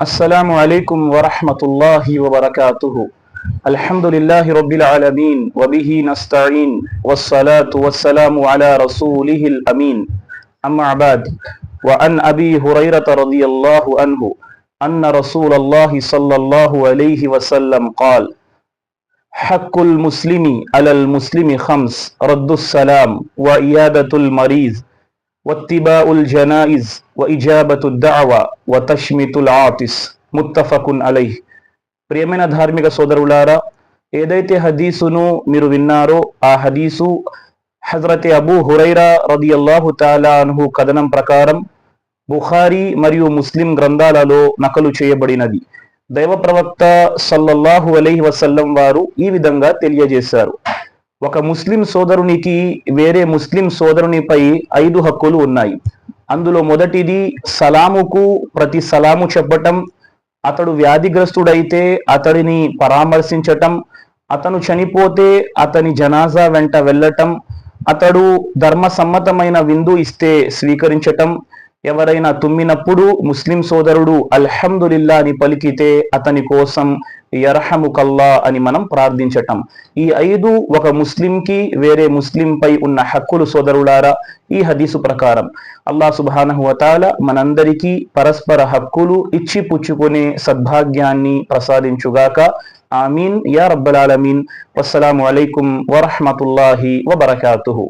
السلام عليكم ورحمة الله وبركاته. الحمد لله رب العالمين وبه نستعين والصلاة والسلام على رسوله الأمين. أما بعد وعن أبي هريرة رضي الله عنه أن رسول الله صلى الله عليه وسلم قال حق المسلم على المسلم خمس رد السلام وعيادة المريض. వత్తిబాఉల్ జనాయిజ్ వ ఇజాబతు దఅవ వ తష్మితుల్ ఆతిస్ ముత్తఫకున్ అలైహ్ ప్రియమైన ధార్మిక సోదరులారా ఏదైతే హదీసును మీరు విన్నారో ఆ హదీసు హజరత్ అబు హురైరా రదియల్లాహు తాలా అనుహు కథనం ప్రకారం బుఖారీ మరియు ముస్లిం గ్రంథాలలో నకలు చేయబడినది దైవ ప్రవక్త సల్లల్లాహు అలైహి వసల్లం వారు ఈ విధంగా తెలియజేశారు ఒక ముస్లిం సోదరునికి వేరే ముస్లిం సోదరునిపై ఐదు హక్కులు ఉన్నాయి. అందులో మొదటిది సలాముకు ప్రతి సలాము చెప్పటం అతడు వ్యాధిగ్రస్తుడైతే అతడిని పరామర్శించటం అతను చనిపోతే అతని జనాజా వెంట వెళ్ళటం అతడు ధర్మసమ్మతమైన విందు ఇస్తే స్వీకరించటం ఎవరైనా తుమ్మినప్పుడు ముస్లిం సోదరుడు అల్హమ్దులిల్లా అని పలికితే అతని కోసం యర్హముకల్లా అని మనం ప్రార్థించటం. ఈ ఐదు ఒక ముస్లింకి వేరే ముస్లింపై ఉన్న హక్కులు సోదరులారా ఈ హదీసు ప్రకారం. అల్లా సుబానహువతాల మనందరికీ పరస్పర హక్కులు ఇచ్చి పుచ్చుకునే సద్భాగ్యాన్ని ప్రసాదించుగాక. ఆమీన్. యా రబ్బలాలమీన్ వస్సలాము అలైకుం వరహమతుల్లాహి వబర్కాతుహు.